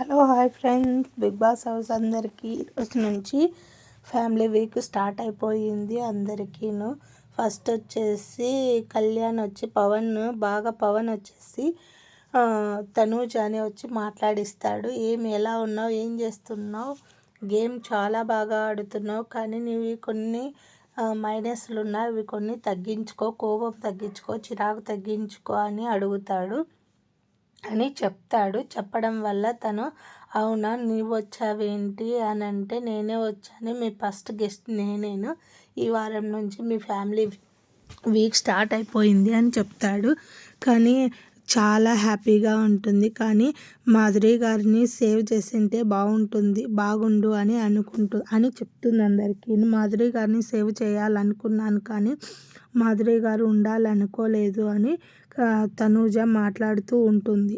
Hello hi friends. Bigg Boss house అందరికీ రోజు నుంచి ఫ్యామిలీ వీక్ స్టార్ట్ అయిపోయింది అందరికీను. ఫస్ట్ వచ్చేసి కళ్యాణ్ వచ్చి పవన్ బాగా పవన్ వచ్చేసి తనూజ్ అని వచ్చి మాట్లాడిస్తాడు. ఏమి ఎలా ఉన్నావు? ఏం చేస్తున్నావు? గేమ్ చాలా బాగా ఆడుతున్నావు. కానీ నీవి కొన్ని మైనస్లు ఉన్నాయి. అవి కొన్ని తగ్గించుకో కోపం తగ్గించుకో చిరాకు తగ్గించుకో అని అడుగుతాడు. అని చెప్తాడు. చెప్పడం వల్ల తను అవునా నీవు వచ్చావేంటి అని అంటే నేనే వచ్చాను మీ ఫస్ట్ గెస్ట్ నేనేను. ఈ వారం నుంచి మీ ఫ్యామిలీ వీక్ స్టార్ట్ అయిపోయింది అని చెప్తాడు. కానీ చాలా హ్యాపీగా ఉంటుంది. కానీ మాధురి గారిని సేవ్ చేసింటే బాగుంటుంది బాగుండు అని అనుకుంటూ అని చెప్తుంది అందరికీ. మాధురి గారిని సేవ్ చేయాలనుకున్నాను కానీ మాధురి గారు ఉండాలనుకోలేదు అని తనూజ మాట్లాడుతూ ఉంటుంది.